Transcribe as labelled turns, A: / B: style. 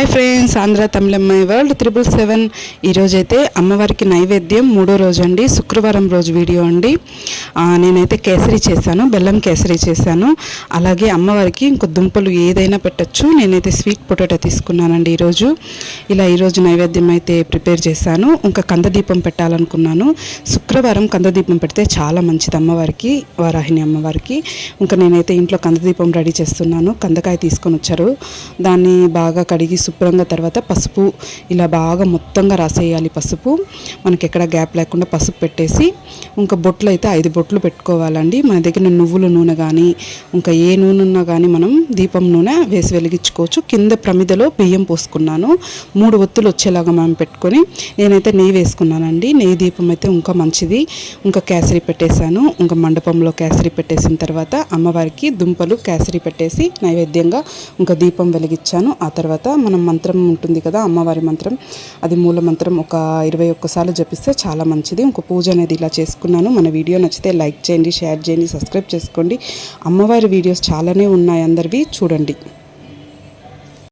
A: Hi friends Andhra తమిళమ్మాయి world triple seven ఈరోజైతే అమ్మవారికి నైవేద్యం మూడో రోజు అండి శుక్రవారం రోజు వీడియో అండి. నేనైతే కేసరి చేశాను బెల్లం కేసరి చేశాను. అలాగే అమ్మవారికి ఇంకో దుంపలు ఏదైనా పెట్టచ్చు నేనైతే స్వీట్ పొటాటో తీసుకున్నానండి ఈరోజు ఇలా ఈరోజు నైవేద్యం అయితే ప్రిపేర్ చేశాను ఇంకా కందదీపం పెట్టాలనుకున్నాను. శుక్రవారం కందదీపం పెడితే చాలా మంచిది అమ్మవారికి వారాహిని అమ్మవారికి. ఇంకా నేనైతే ఇంట్లో కందదీపం రెడీ చేస్తున్నాను కందకాయ తీసుకొని వచ్చారు. దాన్ని బాగా కడిగి శుభ్రంగా తర్వాత పసుపు ఇలా బాగా మొత్తంగా రాసేయాలి పసుపు. మనకి ఎక్కడ గ్యాప్ లేకుండా పసుపు పెట్టేసి ఇంకా బొట్లు అయితే ఐదు బొట్లు పెట్టుకోవాలండి. మన దగ్గర నువ్వుల నూనె కానీ ఇంకా ఏ నూనె ఉన్నా కానీ మనం దీపం నూనె వేసి వెలిగించుకోవచ్చు. కింద ప్రమిదలో బియ్యం పోసుకున్నాను. మూడు ఒత్తులు వచ్చేలాగా మనం పెట్టుకొని నేనైతే నెయ్యి వేసుకున్నానండి. నెయ్యి దీపం అయితే ఇంకా మంచిది. ఇంకా కేసరి పెట్టేశాను. ఇంకా మండపంలో కేసరి పెట్టేసిన తర్వాత అమ్మవారికి దుంపలు కేసరి పెట్టేసి నైవేద్యంగా ఇంకా దీపం వెలిగించాను. ఆ తర్వాత మనం మంత్రం ఉంటుంది కదా అమ్మవారి మంత్రం. అది మూల మంత్రం ఒక ఇరవై ఒక్కసార్లు జపిస్తే చాలా మంచిది. ఇంకో పూజ అనేది ఇలా చేసుకున్నాను. మన వీడియో నచ్చితే లైక్ చేయండి షేర్ చేయండి సబ్స్క్రైబ్ చేసుకోండి. అమ్మవారి వీడియోస్ చాలానే ఉన్నాయి అందరివి. చూడండి.